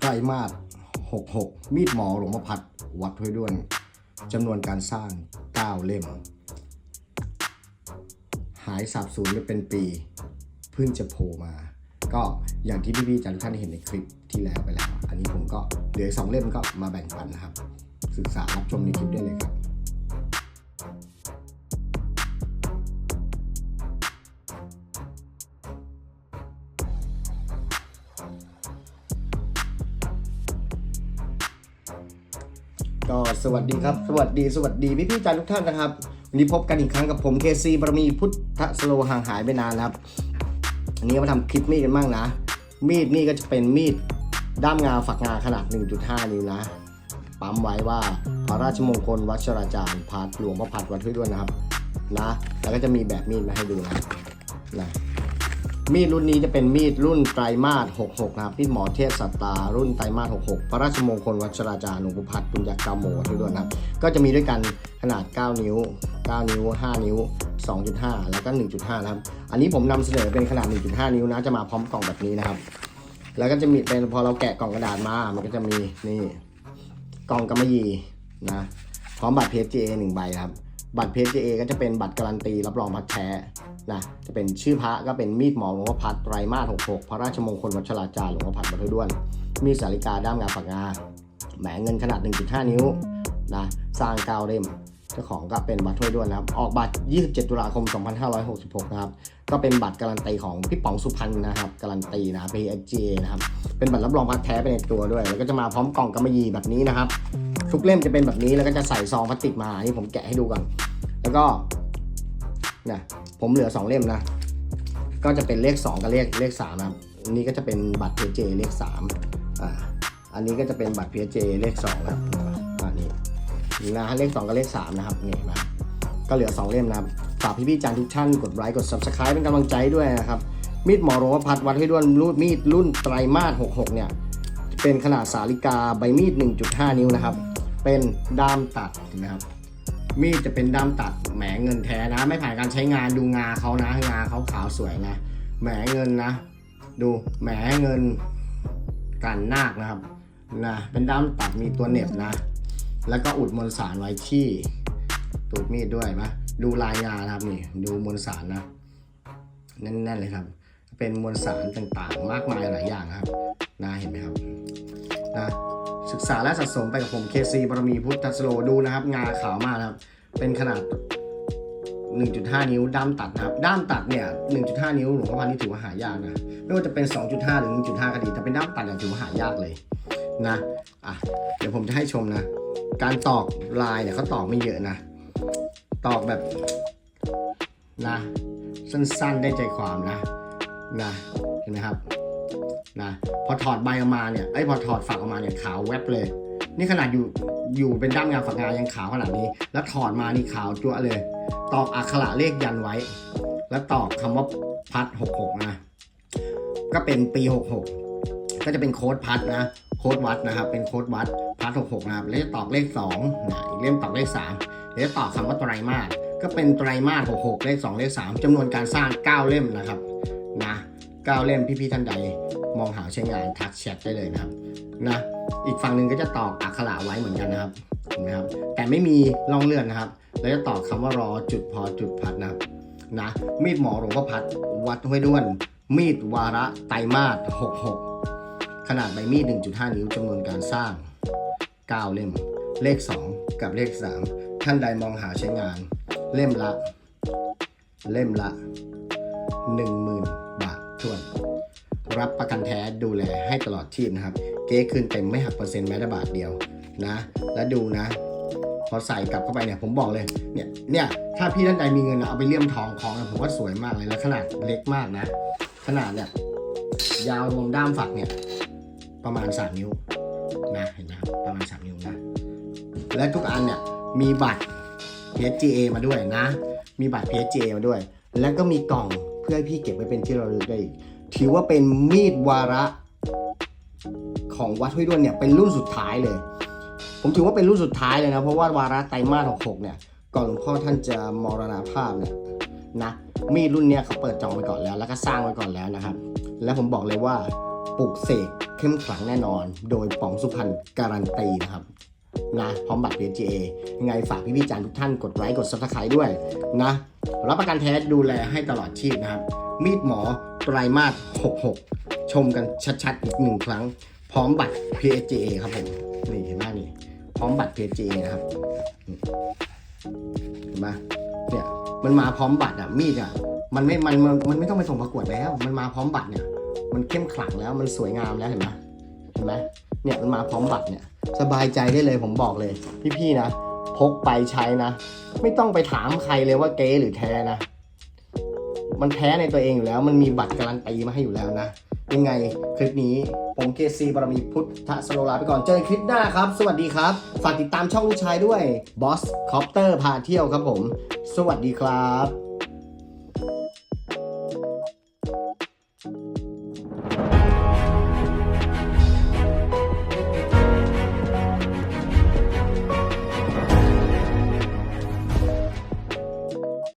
ไตรมาส66 มีดหมอหลวงพ่อพัด วัดห้วยด้วนจำนวนการสร้าง 9 เล่ม หายสาบสูญไปเป็นปี เพิ่งจะโผล่มา ก็อย่างที่พี่ๆจันท่านเห็นในคลิปที่แล้วไปแล้ว อันนี้ผมก็เหลือสองเล่มก็มาแบ่งปันนะครับ ศึกษารับชมในคลิปได้เลยครับ ก็สวัสดีครับ สวัสดีสวัสดีพี่พี่จันทุกท่านนะครับ วันนี้พบกันอีกครั้งกับผมเคซีบารมีพุทธสโลห่างหายไปนานครับ อันนี้มาทำคลิปมีดกันบ้างนะ มีดนี่ก็จะเป็นมีดด้ามงาฝักงาขนาด 1.5 นิ้วนะปั๊มไว้ว่าพระราชมงคลวัชราจารย์พัดหลวงพ่อพัดวัดห้วยด้วนนะครับนะ แล้วก็จะมีแบบมีดมาให้ดูนะนะ มีดรุ่นนี้จะเป็นมีดรุ่นไตรมาส66 นะครับ มีดหมอเทพสัตตา รุ่นไตรมาส66 พระราชมงคลวัชราจารย์หลวงพ่อพัดปุญญากรรมโมวัดห้วยด้วนนะครับ ก็จะมีด้วยกันขนาด 9 นิ้ว 9 นิ้ว 5 นิ้ว 2.5 แล้วก็ 1.5 นะครับ อันนี้ผมนำเสนอเป็นขนาด 1.5 นิ้วนะ จะมาพร้อมกล่องแบบนี้นะครับ แล้วก็จะมีเป็นพอเราแกะกล่องกระดาษมา มันก็จะมีนี่กล่องกำมะหยี่นะ พร้อมบัตร PSGA หนึ่งใบครับ บัตร PSGA ก็จะเป็นบัตรการันตีรับรองพัดแท้นะจะเป็นชื่อพระก็เป็นมีดหมอหลวงพ่อพัดไตรมาส66พระราชมงคลวัชราจารย์หลวงพ่อพัดบัตรด้วน มีสาริกาด้ามงาปากงาแหมเงินขนาด 1.5 นิ้วนะสร้างเก้าเล่มเจ้าของก็เป็นบัตรถ้วยด้วยนะครับ ออกบัตร 27 ตุลาคม 2566 นะครับ ก็เป็นบัตรการันตีของพี่ป๋องสุพรรณนะครับ การันตีนะ PSGA นะครับ เป็นบัตรรับรองพัดแท้ไปในตัวด้วย แล้วก็จะมาพร้อมกล่องกำมะหยี่แบบนี้นะครับ ทุกเล่มจะเป็นแบบนี้แล้วก็จะใส่ซองพลาสติกมานี่ผมแกะให้ดูก่อน แล้วก็เนี่ยผมเหลือ 2 เล่มนะก็จะเป็นเลข 2 กับเลขเลข3นะอันนี้ก็จะเป็นบัตร PSGA เลข3อ่าอันนี้ก็จะเป็นบัตร PSGA เลข2นะครับอันนี้นะฮะเลข 2 กับเลข 3 นะครับนี่นะก็เหลือ 2 เล่มนะครับฝากพี่ๆจานทุกท่านกดไลค์กด subscribe เป็นกำลังใจด้วยนะครับมีดหมอหลวงพัดวัดให้ด้วนรูดมีดรุ่นไตรมาส66เนี่ยเป็นขนาดสาลิกาใบมีด 1.5 นิ้วนะครับ เป็นด้ามตัดนะครับ มีดจะเป็นด้ามตัดแหมเงินแท้นะ ไม่ผ่านการใช้งานดูงาเขานะงาเขาขาวสวยนะแหมเงินนะ ดูแหมเงินกันนาคนะครับนะเป็นด้ามตัดมีตัวเน็บนะ แล้วก็อุดมวลสารไว้ที่ตูดมีดด้วยนะดูลายงานครับนี่ดูมวลสารนะแน่นๆเลยครับ เป็นมวลสารต่างๆ มากมายหลายอย่างครับนะเห็นไหมครับนะ ศึกษาและสะสมไปกับผมเคซีบารมีพุทธสโลดูนะครับ งาขาวมากนะครับ เป็นขนาด 1.5 นิ้วด้ามตัดนะครับ ด้ามตัดเนี่ย 1.5 นิ้วหลวงพ่อพันนี่ถือว่าหายากนะ ไม่ว่าจะเป็น 2.5 หรือ 1.5 ก็ดีแต่เป็นด้ามตัดเนี่ยถือว่าหายากเลยนะอะเดี๋ยวผมจะให้ชมนะ การตอกลายเนี่ยเขาตอกไม่เยอะนะ ตอกแบบนะ สั้นๆได้ใจความนะนะเห็นไหมครับ นะพอถอดใบออกมาเนี่ยไอ้พอถอดฝักออกมาเนี่ยขาวแวบเลย นี่ขนาดอยู่อยู่เป็นด้ามงานฝักงานยังขาวขนาดนี้ แล้วถอดมานี่ขาวจั่วเลย ตอกอักขระเลขยันไว้ แล้วตอกคำว่าพัด66นะก็เป็นปี66ก็จะเป็นโค้ดพัดนะโค้ดวัดนะครับ เป็นโค้ดวัดพัด66นะครับแล้วจะตอกเลข2นะอีกเล่มตอกเลข3แล้วจะตอกคำว่าไตรมาสก็เป็นไตรมาส66เลข2เลข3จำนวนการสร้าง9เล่มนะครับนะ9เล่มพี่ๆท่านใด มองหาใช้งานทักแชทได้เลยนะครับนะอีกฝั่งหนึ่งก็จะตอกอักขระไว้เหมือนกันนะครับเห็นไหมครับแต่ไม่มีร่องเลื่อนนะครับ แล้วจะตอกคำว่ารอจุดพอจุดพัดนะครับนะมีดหมอหลวงพ่อพัดวัดห้วยด้วน มีดวาระไตมาส66 ขนาดใบมีด 1.5 นิ้วจำนวนการสร้าง 9 เล่ม เลข 2 กับเลข 3 ท่านใดมองหาใช้งาน เล่มละ เล่มละ 10,000 บาททวน รับประกันแท้ดูแลให้ตลอดชีพนะครับ เก๊คืนเต็มไม่หักเปอร์เซ็นต์แม้แต่บาทเดียวนะ แล้วดูนะ พอใส่กลับเข้าไปเนี่ยผมบอกเลยเนี่ยเนี่ยถ้าพี่ท่านใดมีเงินนะเอาไปเลี่ยมทองของนะผมว่าสวยมากเลยแล้วขนาดเล็กมากนะ ขนาดเนี่ยยาวรวมด้ามฝักเนี่ยประมาณ 3 นิ้วนะเห็นไหมครับประมาณ 3 นิ้วนะ และทุกอันเนี่ยมีบัตร PSGA มาด้วยนะ มีบัตร PSGA มาด้วย แล้วก็มีกล่องเพื่อให้พี่เก็บไว้เป็นที่ระลึกได้อีก ถือว่าเป็นมีดวาระของวัดห้วยด้วนเนี่ยเป็นรุ่นสุดท้ายเลย ผมถือว่าเป็นรุ่นสุดท้ายเลยนะ เพราะว่าวาระไตรมาส66เนี่ยก่อนหลวงพ่อท่านจะมรณภาพเนี่ยนะมีดรุ่นเนี้ยเขาเปิดจองไปก่อนแล้ว แล้วก็สร้างไว้ก่อนแล้วนะครับ และผมบอกเลยว่าปลูกเสกเข้มขลังแน่นอน โดยป๋องสุพรรณการันตีนะครับนะพร้อมบัตร PGA ยังไงฝากพี่ๆจานทุกท่านกดไลค์กด subscribe ด้วยนะรับประกันแท้ดูแลให้ตลอดชีพนะครับมีดหมอ ไตรมาส 66 ชมกันชัดๆ อีกหนึ่งครั้ง พร้อมบัตร PGA ครับผม นี่เห็นไหมนี่ พร้อมบัตร PGA นะครับ เห็นไหมเนี่ย มันมาพร้อมบัตรอะ มีดอะ มันไม่มันมัน มันไม่ต้องไปส่งประกวดแล้ว มันมาพร้อมบัตรเนี่ย มันเข้มขลังแล้ว มันสวยงามแล้วเห็นไหมเห็นไหมเนี่ยมันมาพร้อมบัตรเนี่ย สบายใจได้เลยผมบอกเลย พี่ๆนะ พกไปใช้นะ ไม่ต้องไปถามใครเลยว่าเก๊หรือแท้นะ มันแท้ในตัวเองอยู่แล้ว มันมีบัตรการันตีมาให้อยู่แล้วนะ ยังไงคลิปนี้ผมเคซีบารมีพุทธสโลลาไปก่อนเจอกันคลิปหน้าครับ สวัสดีครับ ฝากติดตามช่องลูกชายด้วยบอสคอปเตอร์พาเที่ยวครับผม สวัสดีครับ